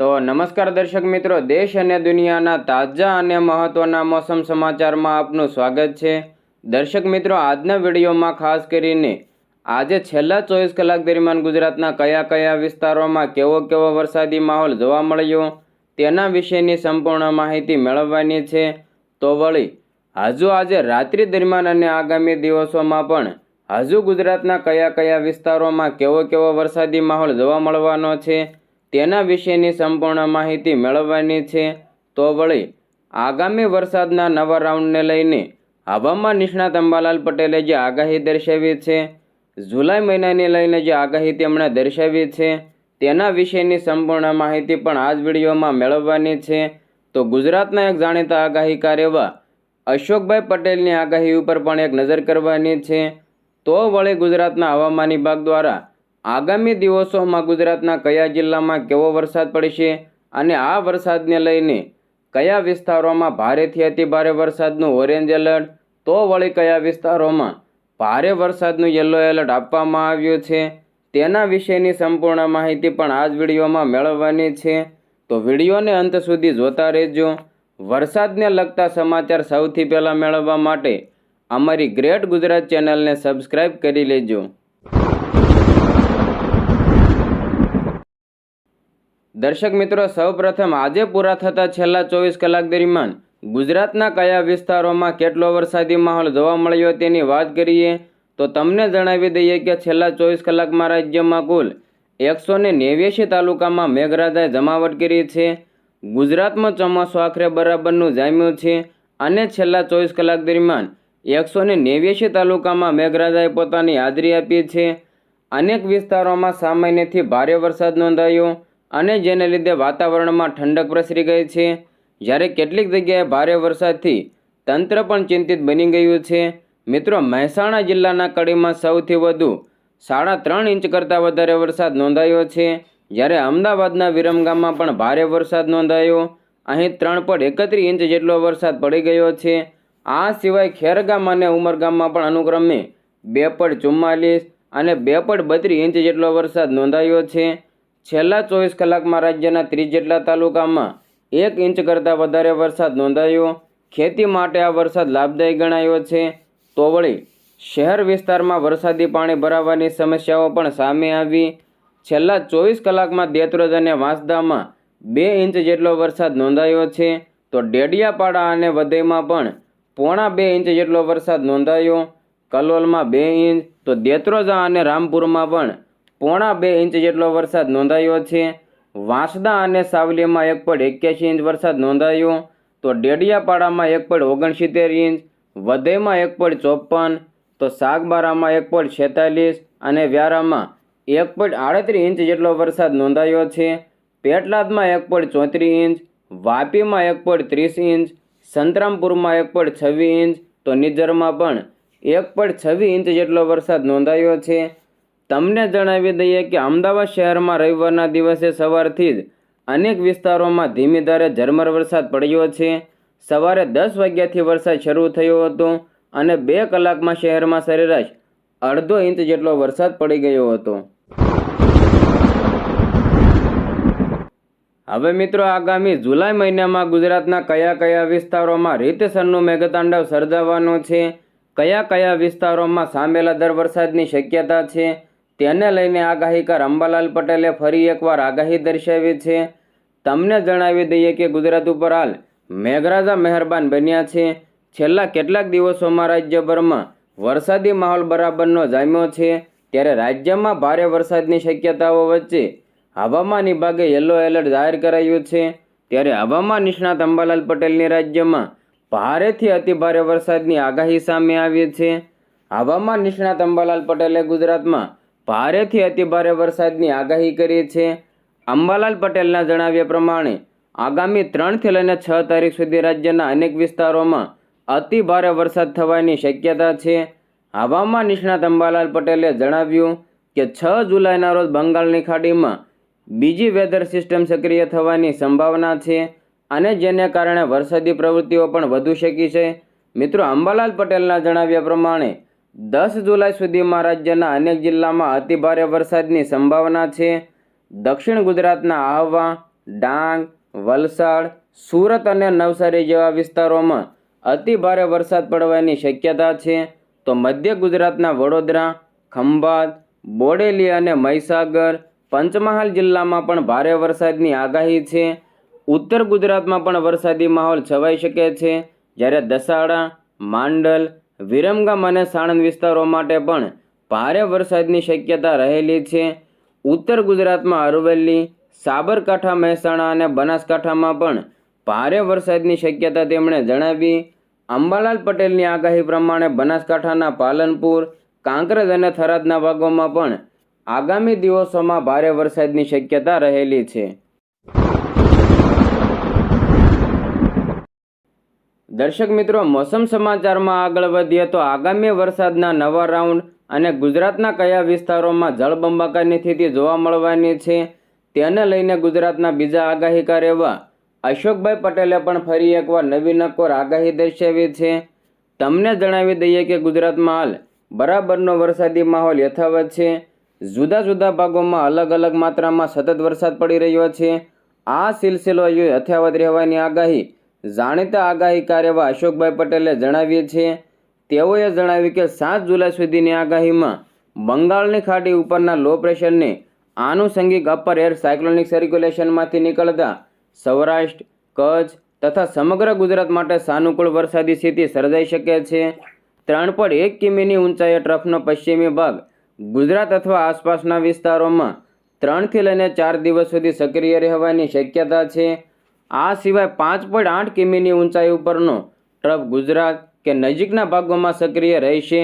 તો નમસ્કાર દર્શક મિત્રો, દેશ અને દુનિયાના તાજા અને મહત્વના મોસમ સમાચારમાં આપનું સ્વાગત છે. દર્શક મિત્રો, આજના વિડીયોમાં ખાસ કરીને આજે છેલ્લા ચોવીસ કલાક દરમિયાન ગુજરાતના કયા કયા વિસ્તારોમાં કેવો કેવો વરસાદી માહોલ જોવા મળ્યો તેના વિશેની સંપૂર્ણ માહિતી મેળવવાની છે. તો વળી, હજુ આજે રાત્રિ દરમિયાન અને આગામી દિવસોમાં પણ હજુ ગુજરાતના કયા કયા વિસ્તારોમાં કેવો કેવો વરસાદી માહોલ જોવા મળવાનો છે તેના વિશેની સંપૂર્ણ માહિતી મેળવવાની છે. તો વળી, આગામી વરસાદના નવા રાઉન્ડને લઈને હવામાન નિષ્ણાત અંબાલાલ પટેલે જે આગાહી દર્શાવી છે, જુલાઈ મહિનાને લઈને જે આગાહી તેમણે દર્શાવી છે, તેના વિશેની સંપૂર્ણ માહિતી પણ આ જ વિડીયોમાં મેળવવાની છે. તો ગુજરાતના એક જાણીતા આગાહીકાર એવા અશોકભાઈ પટેલની આગાહી ઉપર પણ એક નજર કરવાની છે. તો વળી ગુજરાતના હવામાન વિભાગ દ્વારા આગામી દિવસોમાં ગુજરાતના કયા જિલ્લામાં કેવો વરસાદ પડશે અને આ વરસાદને લઈને કયા વિસ્તારોમાં ભારેથી અતિભારે વરસાદનું ઓરેન્જ એલર્ટ તો વળી કયા વિસ્તારોમાં ભારે વરસાદનું યલો એલર્ટ આપવામાં આવ્યું છે, તેના વિશેની સંપૂર્ણ માહિતી પણ આ જ વિડીયોમાં મેળવવાની છે. તો વિડીયોને અંત સુધી જોતા રહેજો. વરસાદને લગતા સમાચાર સૌથી પહેલાં મેળવવા માટે અમારી ગ્રેટ ગુજરાત ચેનલને સબસ્ક્રાઈબ કરી લેજો. દર્શક મિત્રો, સૌપ્રથમ આજે પૂરા થતા છેલ્લા ચોવીસ કલાક દરમિયાન ગુજરાતના કયા વિસ્તારોમાં કેટલો વરસાદી માહોલ જોવા મળ્યો તેની વાત કરીએ, તો તમને જણાવી દઈએ કે છેલ્લા ચોવીસ કલાકમાં રાજ્યમાં કુલ એકસો ને નેવ્યાસી તાલુકામાં મેઘરાજાએ જમાવટ કરી છે. ગુજરાતમાં ચોમાસું આખરે બરાબરનું જામ્યું છે અને છેલ્લા ચોવીસ કલાક દરમિયાન એકસો ને નેવ્યાસી તાલુકામાં મેઘરાજાએ પોતાની હાજરી આપી છે. અનેક વિસ્તારોમાં સામાન્યથી ભારે વરસાદ નોંધાયો. અને જેને લીધે વાતાવરણમાં ઠંડક પ્રસરી ગઈ છે. જ્યારે કેટલીક જગ્યાએ ભારે વરસાદથી તંત્ર પણ ચિંતિત બની ગયું છે. મિત્રો, મહેસાણા જિલ્લાના કડીમાં સૌથી વધુ સાડા ત્રણ ઇંચ કરતાં વધારે વરસાદ નોંધાયો છે. જ્યારે અમદાવાદના વિરમગામમાં પણ ભારે વરસાદ નોંધાયો. અહીં ત્રણ પોઈન્ટ એકત્રીસ ઇંચ જેટલો વરસાદ પડી ગયો છે. આ સિવાય ખેરગામ અને ઉમરગામમાં પણ અનુક્રમે બે પોઈન્ટ ચુમ્માલીસ અને બે પોઈન્ટ બત્રીસ ઇંચ જેટલો વરસાદ નોંધાયો છે. છેલ્લા ચોવીસ કલાકમાં રાજ્યના ત્રીસ જેટલા તાલુકામાં એક ઇંચ કરતાં વધારે વરસાદ નોંધાયો. ખેતી માટે આ વરસાદ લાભદાયી ગણાયો છે. તો વળી શહેર વિસ્તારમાં વરસાદી પાણી ભરાવાની સમસ્યાઓ પણ સામે આવી. છેલ્લા ચોવીસ કલાકમાં દેત્રોજ અને વાંસદામાં બે ઇંચ જેટલો વરસાદ નોંધાયો છે. તો ડેડિયાપાડા અને વધઈમાં પણ પોણા બે ઇંચ જેટલો વરસાદ નોંધાયો. કલોલમાં બે ઇંચ, તો દેત્રોજા અને રામપુરમાં પણ પોણા બે ઇંચ જેટલો વરસાદ નોંધાયો છે. વાંસદા અને સાવલીમાં એક પોઈન્ટ એક્યાસી ઇંચ વરસાદ નોંધાયો. તો ડેડિયાપાડામાં એક પોઈન્ટ ઓગણસિત્તેર ઇંચ વધઈમાં એક પોઈન્ટ ચોપન તો સાગબારામાં એક પોઈન્ટ છેતાલીસ અને વ્યારામાં એક પોઈન્ટ આડત્રીસ ઇંચ જેટલો વરસાદ નોંધાયો છે. પેટલાદમાં એક પોઈન્ટ ચોત્રીસ ઇંચ, વાપીમાં એક પોઈન્ટ ત્રીસ ઇંચ, સંતરામપુરમાં એક પોઈન્ટ છવ્વીસ ઇંચ, તો નિઝરમાં પણ એક પોઈન્ટ છવ્વીસ ઇંચ જેટલો વરસાદ નોંધાયો છે. તમને જણાવી દઈએ કે અમદાવાદ શહેરમાં રવિવારના દિવસે સવારથી જ અનેક વિસ્તારોમાં ધીમી ધારે ઝરમર વરસાદ પડ્યો છે. સવારે દસ વાગ્યાથી વરસાદ શરૂ થયો હતો અને બે કલાકમાં શહેરમાં સરેરાશ અડધો ઇંચ જેટલો વરસાદ પડી ગયો હતો. હવે મિત્રો આગામી જુલાઈ મહિનામાં ગુજરાતના કયા કયા વિસ્તારોમાં રીતસરનું મેઘતાંડવ સર્જાવાનું છે? કયા કયા વિસ્તારોમાં સામેલા દર વરસાદની શક્યતા છે? તેને લઈને આગાહીકાર અંબાલાલ પટેલે ફરી એકવાર આગાહી દર્શાવી છે. તમને જણાવી દઈએ કે ગુજરાત ઉપર હાલ મેઘરાજા મહેરબાન બન્યા છે. છેલ્લા કેટલાક દિવસોમાં રાજ્યભરમાં વરસાદી માહોલ બરાબરનો જામ્યો છે. ત્યારે રાજ્યમાં ભારે વરસાદની શક્યતાઓ વચ્ચે હવામાન વિભાગે યલો એલર્ટ જાહેર કરાયું છે. ત્યારે હવામાન નિષ્ણાત અંબાલાલ પટેલની રાજ્યમાં ભારેથી અતિભારે વરસાદની આગાહી સામે આવી છે. હવામાન નિષ્ણાત અંબાલાલ પટેલે ગુજરાતમાં ભારેથી અતિભારે વરસાદની આગાહી કરી છે. અંબાલાલ પટેલના જણાવ્યા પ્રમાણે, આગામી ત્રણથી લઈને છ તારીખ સુધી રાજ્યના અનેક વિસ્તારોમાં અતિ ભારે વરસાદ થવાની શક્યતા છે. હવામાન નિષ્ણાત અંબાલાલ પટેલે જણાવ્યું કે, છ જુલાઈના રોજ બંગાળની ખાડીમાં બીજી વેધર સિસ્ટમ સક્રિય થવાની સંભાવના છે અને જેને કારણે વરસાદી પ્રવૃત્તિઓ પણ વધુ શકી છે. મિત્રો, અંબાલાલ પટેલના જણાવ્યા પ્રમાણે દસ જુલાઈ સુધીમાં રાજ્યના અનેક જિલ્લામાં અતિભારે વરસાદની સંભાવના છે. દક્ષિણ ગુજરાતના આહવા, ડાંગ, વલસાડ, સુરત અને નવસારી જેવા વિસ્તારોમાં અતિ ભારે વરસાદ પડવાની શક્યતા છે. તો મધ્ય ગુજરાતના વડોદરા, ખંભાત, બોડેલી અને મહીસાગર પંચમહાલ જિલ્લામાં પણ ભારે વરસાદની આગાહી છે. ઉત્તર ગુજરાતમાં પણ વરસાદી માહોલ છવાઈ શકે છે. જ્યારે દસાડા, માંડલ વિરમગામ અને સાણંદ વિસ્તારો માટે પણ ભારે વરસાદની શક્યતા રહેલી છે. ઉત્તર ગુજરાતમાં અરવલ્લી, સાબરકાંઠા, મહેસાણા અને બનાસકાંઠામાં પણ ભારે વરસાદની શક્યતા તેમણે જણાવી. અંબાલાલ પટેલની આગાહી પ્રમાણે બનાસકાંઠાના પાલનપુર, કાંકરેજ અને થરાદના ભાગોમાં પણ આગામી દિવસોમાં ભારે વરસાદની શક્યતા રહેલી છે. દર્શક મિત્રો, મોસમ સમાચારમાં આગળ વધીએ તો આગામી વરસાદના નવા રાઉન્ડ અને ગુજરાતના કયા વિસ્તારોમાં જળબંબાકારની સ્થિતિ જોવા મળવાની છે તેને લઈને ગુજરાતના બીજા આગાહીકાર એવા અશોકભાઈ પટેલે પણ ફરી એકવાર નવી નકોર આગાહી દર્શાવી છે. તમને જણાવી દઈએ કે ગુજરાતમાં હાલ બરાબરનો વરસાદી માહોલ યથાવત છે. જુદા જુદા ભાગોમાં અલગ અલગ માત્રામાં સતત વરસાદ પડી રહ્યો છે. આ સિલસિલો યથાવત રહેવાની આગાહી જાણીતા આગાહીકાર એવા અશોકભાઈ પટેલે જણાવી છે તેઓએ જણાવ્યું કે સાત જુલાઈ સુધીની આગાહીમાં બંગાળની ખાડી ઉપરના લો પ્રેશરને આનુષંગિક અપર એર સાયક્લોનિક સર્ક્યુલેશનમાંથી નીકળતા સૌરાષ્ટ્ર, કચ્છ તથા સમગ્ર ગુજરાત માટે સાનુકૂળ વરસાદી સ્થિતિ સર્જાઈ શકે છે. ત્રણ પોઈન્ટ એક કિમીની ઊંચાઈએ ટ્રફનો પશ્ચિમી ભાગ ગુજરાત અથવા આસપાસના વિસ્તારોમાં ત્રણથી લઈને ચાર દિવસ સુધી સક્રિય રહેવાની શક્યતા છે. આ સિવાય પાંચ પોઈન્ટ આઠ કિમીની ઊંચાઈ ઉપરનો ટ્રફ ગુજરાત કે નજીકના ભાગોમાં સક્રિય રહેશે,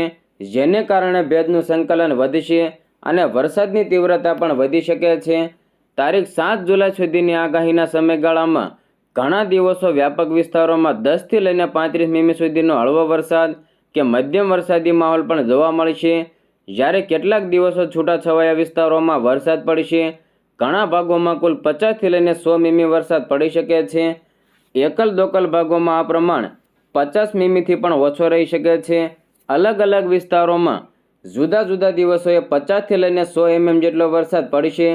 જેને કારણે ભેજનું સંકલન વધશે અને વરસાદની તીવ્રતા પણ વધી શકે છે. તારીખ સાત જુલાઈ સુધીની આગાહીના સમયગાળામાં ઘણા દિવસો વ્યાપક વિસ્તારોમાં દસથી લઈને પાંત્રીસ મીમી સુધીનો હળવો વરસાદ કે મધ્યમ વરસાદી માહોલ પણ જોવા મળશે. જ્યારે કેટલાક દિવસો છૂટાછવાયા વિસ્તારોમાં વરસાદ પડશે ઘણા ભાગોમાં કુલ પચાસથી લઈને સો મીમી વરસાદ પડી શકે છે. એકલ દોકલ ભાગોમાં આ પ્રમાણ પચાસ મીમીથી પણ ઓછો રહી શકે છે. અલગ અલગ વિસ્તારોમાં જુદા જુદા દિવસોએ પચાસથી લઈને સો એમએમ જેટલો વરસાદ પડશે.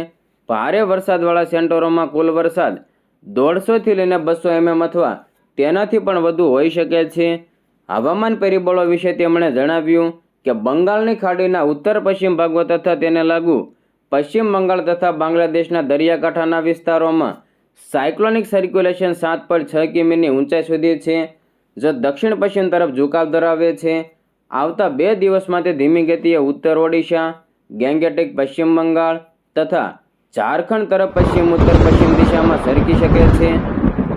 ભારે વરસાદવાળા સેન્ટરોમાં કુલ વરસાદ દોઢસોથી લઈને બસો એમએમ અથવા તેનાથી પણ વધુ હોઈ શકે છે. હવામાન પરિબળો વિશે તેમણે જણાવ્યું કે બંગાળની ખાડીના ઉત્તર પશ્ચિમ ભાગો તથા તેને લાગુ પશ્ચિમ બંગાળ તથા બાંગ્લાદેશના દરિયાકાંઠાના વિસ્તારોમાં સાયક્લોનિક સર્ક્યુલેશન સાત પોઈન્ટ છ કિમીની ઊંચાઈ સુધી છે, જો દક્ષિણ પશ્ચિમ તરફ ઝુકાવ ધરાવે છે, આવતા બે દિવસમાં તે ધીમી ગતિએ ઉત્તર ઓડિશા, ગેંગેટિક પશ્ચિમ બંગાળ તથા ઝારખંડ તરફ પશ્ચિમ ઉત્તર પશ્ચિમ દિશામાં સરકી શકે છે.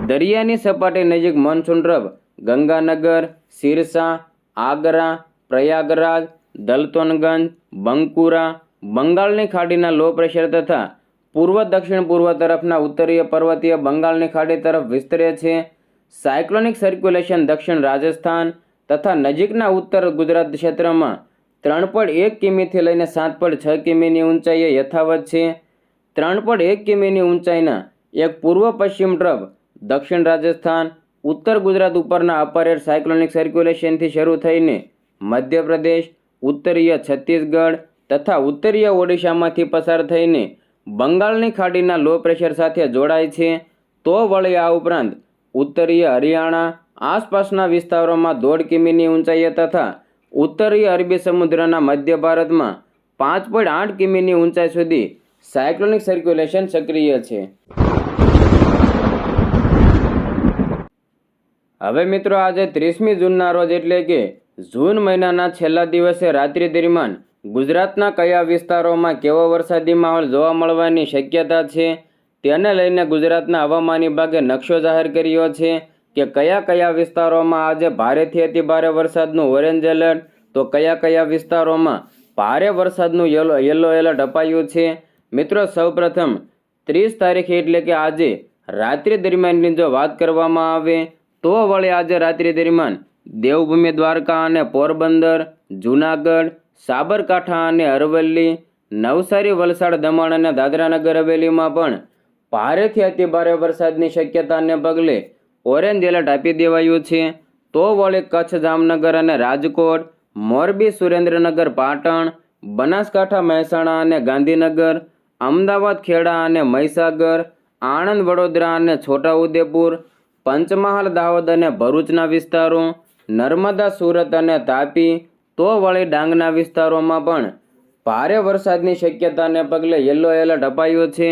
દરિયાની સપાટી નજીક મોનસૂન રબ ગંગાનગર, સિરસા, આગ્રા, પ્રયાગરાજ, દલતોનગંજ, બંકુરા બંગાળની ખાડીના લો પ્રેશર તથા પૂર્વ દક્ષિણ પૂર્વ તરફના ઉત્તરીય પર્વતીય બંગાળની ખાડી તરફ વિસ્તરે છે. સાયક્લોનિક સર્ક્યુલેશન દક્ષિણ રાજસ્થાન તથા નજીકના ઉત્તર ગુજરાત ક્ષેત્રમાં ત્રણ પોઈન્ટ એક કિમીથી લઈને સાત પોઈન્ટ છ કિમીની ઊંચાઈએ યથાવત છે. ત્રણ પોઈન્ટ એક કિમીની ઊંચાઈના એક પૂર્વ પશ્ચિમ ટ્રફ દક્ષિણ રાજસ્થાન, ઉત્તર ગુજરાત ઉપરના અપર એર સાયક્લોનિક સર્ક્યુલેશનથી શરૂ થઈને મધ્યપ્રદેશ, ઉત્તરીય છત્તીસગઢ તથા ઉત્તરીય ઓડિશામાંથી પસાર થઈને બંગાળની ખાડીના લો પ્રેશર સાથે જોડાય છે. તો વળી આ ઉપરાંત ઉત્તરીય હરિયાણા, આસપાસના વિસ્તારોમાં દોઢ કિમીની ઊંચાઈએ તથા ઉત્તરીય અરબી સમુદ્રના મધ્ય ભારતમાં પાંચ પોઈન્ટ આઠ કિમીની ઊંચાઈ સુધી સાયક્લોનિક સર્ક્યુલેશન સક્રિય છે. હવે મિત્રો આજે ત્રીસમી જૂનના રોજ એટલે કે જૂન મહિનાના છેલ્લા દિવસે રાત્રિ દરમિયાન ગુજરાતના કયા વિસ્તારોમાં કેવો વરસાદી માહોલ જોવા મળવાની શક્યતા છે, તેને લઈને ગુજરાતના હવામાન વિભાગે નકશો જાહેર કર્યો છે કે કયા કયા વિસ્તારોમાં આજે ભારેથી અતિ ભારે વરસાદનું ઓરેન્જ એલર્ટ તો કયા કયા વિસ્તારોમાં ભારે વરસાદનું યલો યલો એલર્ટ અપાયું છે. મિત્રો, સૌપ્રથમ ત્રીસ તારીખે એટલે કે આજે રાત્રિ દરમિયાનની જો વાત કરવામાં આવે, તો વળી આજે રાત્રિ દરમિયાન દેવભૂમિ દ્વારકા અને પોરબંદર, જૂનાગઢ સાબરકાંઠા અને અરવલ્લી, નવસારી, વલસાડ, દમણ અને દાદરાનગર હવેલીમાં પણ ભારેથી અતિભારે વરસાદની શક્યતાને પગલે ઓરેન્જ એલર્ટ આપી દેવાયું છે. તો વળી કચ્છ, જામનગર અને રાજકોટ, મોરબી, સુરેન્દ્રનગર, પાટણ, બનાસકાંઠા, મહેસાણા અને ગાંધીનગર, અમદાવાદ, ખેડા અને મહીસાગર, આણંદ, વડોદરા અને છોટાઉદેપુર, પંચમહાલ, દાહોદ અને ભરૂચના વિસ્તારો, નર્મદા, સુરત અને તાપી તો વળી ડાંગના વિસ્તારોમાં પણ ભારે વરસાદની શક્યતાને પગલે યલો એલર્ટ અપાયો છે.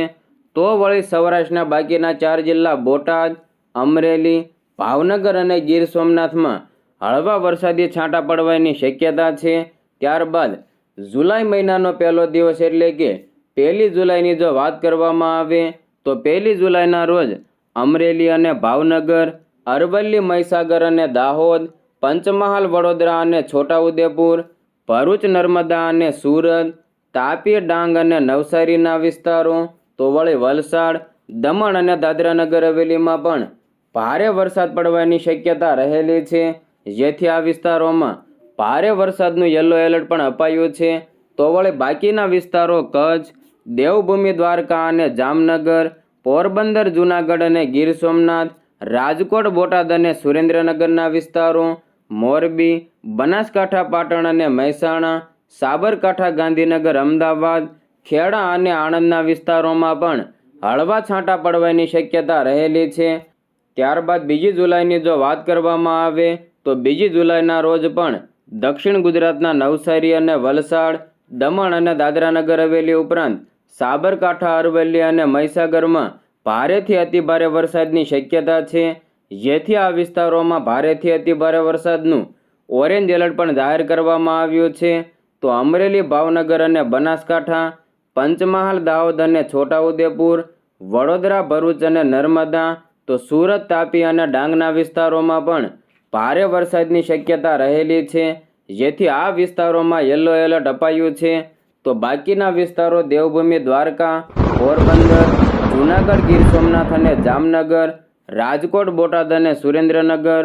તો વળી સૌરાષ્ટ્રના બાકીના ચાર જિલ્લા બોટાદ, અમરેલી, ભાવનગર અને ગીર સોમનાથમાં હળવા વરસાદી છાંટા પડવાની શક્યતા છે. ત્યારબાદ જુલાઈ મહિનાનો પહેલો દિવસ એટલે કે પહેલી જુલાઈની જો વાત કરવામાં આવે, તો પહેલી જુલાઈના રોજ અમરેલી અને ભાવનગર, અરવલ્લી, મહીસાગર અને દાહોદ પંચમહાલ, વડોદરા અને છોટાઉદેપુર, ભરૂચ, નર્મદા અને સુરત, તાપી, ડાંગ અને નવસારીના વિસ્તારો તો વળી વલસાડ, દમણ અને દાદરાનગર હવેલીમાં પણ ભારે વરસાદ પડવાની શક્યતા રહેલી છે. જેથી આ વિસ્તારોમાં ભારે વરસાદનું યલો એલર્ટ પણ અપાયું છે. તો વળી બાકીના વિસ્તારો કચ્છ, દેવભૂમિ, દ્વારકા અને જામનગર, પોરબંદર, જૂનાગઢ અને ગીર સોમનાથ, રાજકોટ, બોટાદ અને સુરેન્દ્રનગરના વિસ્તારો મોરબી, બનાસકાંઠા, પાટણ અને મહેસાણા, સાબરકાંઠા, ગાંધીનગર, અમદાવાદ, ખેડા અને આણંદના વિસ્તારોમાં પણ હળવા છાંટા પડવાની શક્યતા રહેલી છે. ત્યારબાદ બીજી જુલાઈની જો વાત કરવામાં આવે, તો બીજી જુલાઈના રોજ પણ દક્ષિણ ગુજરાતના નવસારી અને વલસાડ, દમણ અને દાદરાનગર હવેલી ઉપરાંત સાબરકાંઠા, અરવલ્લી અને મહીસાગરમાં ભારેથી અતિભારે વરસાદની શક્યતા છે. જેથી આ વિસ્તારોમાં ભારેથી અતિભારે વરસાદનું ઓરેન્જ એલર્ટ પણ જાહેર કરવામાં આવ્યું છે. તો અમરેલી, ભાવનગર અને બનાસકાંઠા, પંચમહાલ, દાહોદ અને છોટાઉદેપુર, વડોદરા, ભરૂચ અને નર્મદા, તો સુરત, તાપી અને ડાંગના વિસ્તારોમાં પણ ભારે વરસાદની શક્યતા રહેલી છે. જેથી આ વિસ્તારોમાં યલો એલર્ટ અપાયું છે. તો બાકીના વિસ્તારો દેવભૂમિ દ્વારકા, પોરબંદર, જૂનાગઢ, ગીર સોમનાથ અને જામનગર રાજકોટ, બોટાદ અને સુરેન્દ્રનગર,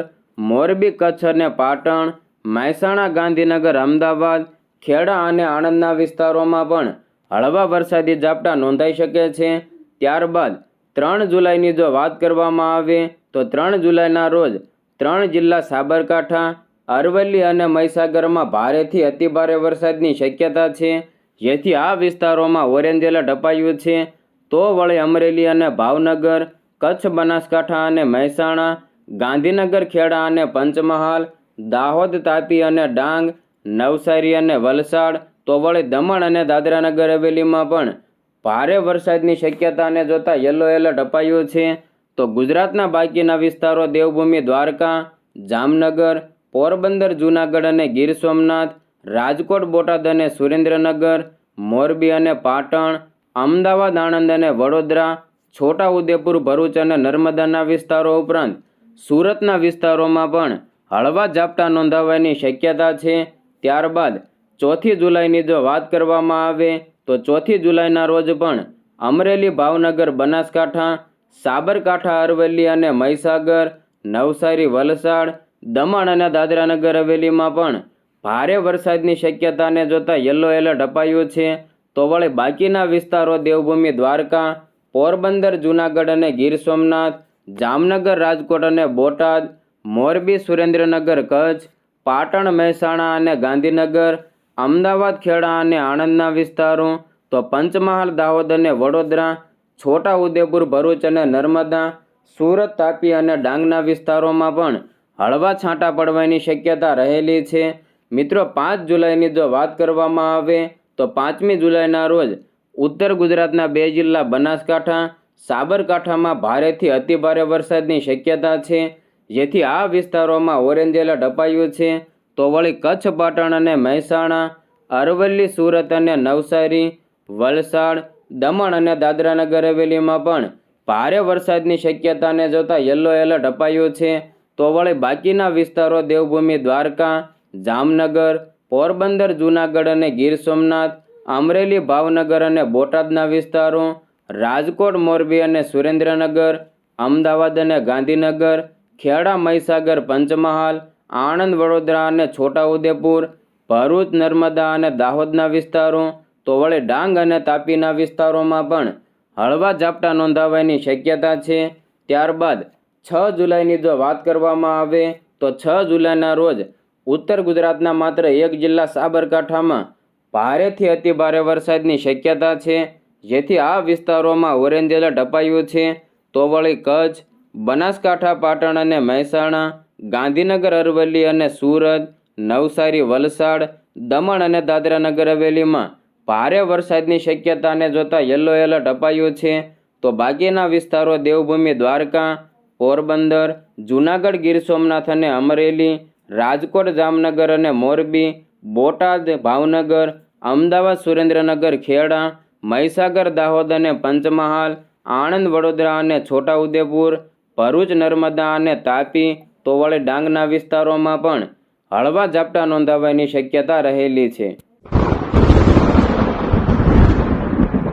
મોરબી, કચ્છ અને પાટણ, મહેસાણા, ગાંધીનગર, અમદાવાદ, ખેડા અને આણંદના વિસ્તારોમાં પણ હળવા વરસાદી ઝાપટા નોંધાઈ શકે છે. ત્યારબાદ ત્રણ જુલાઈની જો વાત કરવામાં આવે, તો ત્રણ જુલાઈના રોજ ત્રણ જિલ્લા સાબરકાંઠા, અરવલ્લી અને મહીસાગરમાં ભારેથી અતિભારે વરસાદની શક્યતા છે. જેથી આ વિસ્તારોમાં ઓરેન્જ એલર્ટ અપાયું છે. તો વળી અમરેલી અને ભાવનગર કચ્છ બનાસકાંઠા અને મહેસાણા, ગાંધીનગર, ખેડા અને પંચમહાલ, દાહોદ, તાપી અને ડાંગ, નવસારી અને વલસાડ તો વળી દમણ અને દાદરાનગર હવેલીમાં પણ ભારે વરસાદની શક્યતાને જોતાં યલો એલર્ટ અપાયું છે. તો ગુજરાતના બાકીના વિસ્તારો દેવભૂમિ, દ્વારકા, જામનગર, પોરબંદર, જૂનાગઢ અને ગીર સોમનાથ, રાજકોટ, બોટાદ અને સુરેન્દ્રનગર, મોરબી અને પાટણ, અમદાવાદ, આણંદ અને વડોદરા છોટા ઉદેપુર ભરૂચ અને નર્મદાના વિસ્તારો ઉપરાંત સુરતના વિસ્તારોમાં પણ હળવા ઝાપટા નોંધાવવાની શક્યતા છે. ત્યારબાદ ચોથી જુલાઈની જો વાત કરવામાં આવે, તો ચોથી જુલાઈના રોજ પણ અમરેલી, ભાવનગર, બનાસકાંઠા, સાબરકાંઠા, અરવલ્લી અને મહીસાગર, નવસારી, વલસાડ, દમણ અને દાદરાનગર હવેલીમાં પણ ભારે વરસાદની શક્યતાને જોતાં યલો એલર્ટ અપાયું છે. તો વળી બાકીના વિસ્તારો દેવભૂમિ દ્વારકા પોરબંદર, જૂનાગઢ અને ગીર સોમનાથ, જામનગર રાજકોટ અને બોટાદ, મોરબી, સુરેન્દ્રનગર, કચ્છ, પાટણ, મહેસાણા અને ગાંધીનગર, અમદાવાદ, ખેડા અને આણંદના વિસ્તારો, તો પંચમહાલ, દાહોદ અને વડોદરા, છોટા ઉદેપુર, ભરૂચ અને નર્મદા, સુરત, તાપી અને ડાંગના વિસ્તારોમાં પણ હળવા છાંટા પડવાની શક્યતા રહેલી છે. મિત્રો, પાંચ જુલાઈની જો વાત કરવામાં આવે, તો પાંચમી જુલાઈના રોજ ઉત્તર ગુજરાતના બે જિલ્લા બનાસકાંઠા, સાબરકાંઠામાં ભારેથી અતિભારે વરસાદની શક્યતા છે. જેથી આ વિસ્તારોમાં ઓરેન્જ એલર્ટ અપાયું છે. તો વળી કચ્છ, પાટણ અને મહેસાણા, અરવલ્લી, સુરત અને નવસારી, વલસાડ, દમણ અને દાદરાનગર હવેલીમાં પણ ભારે વરસાદની શક્યતાને જોતા યલો એલર્ટ અપાયું છે. તો વળી બાકીના વિસ્તારો દેવભૂમિ, દ્વારકા, જામનગર, પોરબંદર, જૂનાગઢ અને ગીર સોમનાથ અમરેલી, ભાવનગર અને બોટાદના વિસ્તારો, રાજકોટ, મોરબી અને સુરેન્દ્રનગર, અમદાવાદ અને ગાંધીનગર, ખેડા, મહીસાગર, પંચમહાલ, આણંદ, વડોદરા અને છોટાઉદેપુર, ભરૂચ, નર્મદા અને દાહોદના વિસ્તારો તો વળી ડાંગ અને તાપીના વિસ્તારોમાં પણ હળવા ઝાપટા નોંધાવાની શક્યતા છે. ત્યારબાદ છ જુલાઈની જો વાત કરવામાં આવે, તો છ જુલાઈના રોજ ઉત્તર ગુજરાતના માત્ર એક જિલ્લા સાબરકાંઠામાં ભારેથી અતિભારે વરસાદની શક્યતા છે, જેથી આ વિસ્તારોમાં ઓરેન્જ એલર્ટ અપાયું છે. તો વળી કચ્છ, બનાસકાંઠા, પાટણ અને મહેસાણા, ગાંધીનગર, અરવલ્લી અને સુરત, નવસારી, વલસાડ, દમણ અને દાદરાનગર હવેલીમાં ભારે વરસાદની શક્યતાને જોતા યલો એલર્ટ અપાયું છે. તો બાકીના વિસ્તારો દેવભૂમિ, દ્વારકા, પોરબંદર, જૂનાગઢ, ગીર સોમનાથ અને અમરેલી, રાજકોટ, જામનગર અને મોરબી બોટાદ, ભાવનગર, અમદાવાદ, સુરેન્દ્રનગર, ખેડા, મહીસાગર, દાહોદ અને પંચમહાલ, આણંદ, વડોદરા અને છોટાઉદેપુર, ભરૂચ, નર્મદા અને તાપી તો ડાંગના વિસ્તારોમાં પણ હળવા ઝાપટા નોંધાવાની શક્યતા રહેલી છે.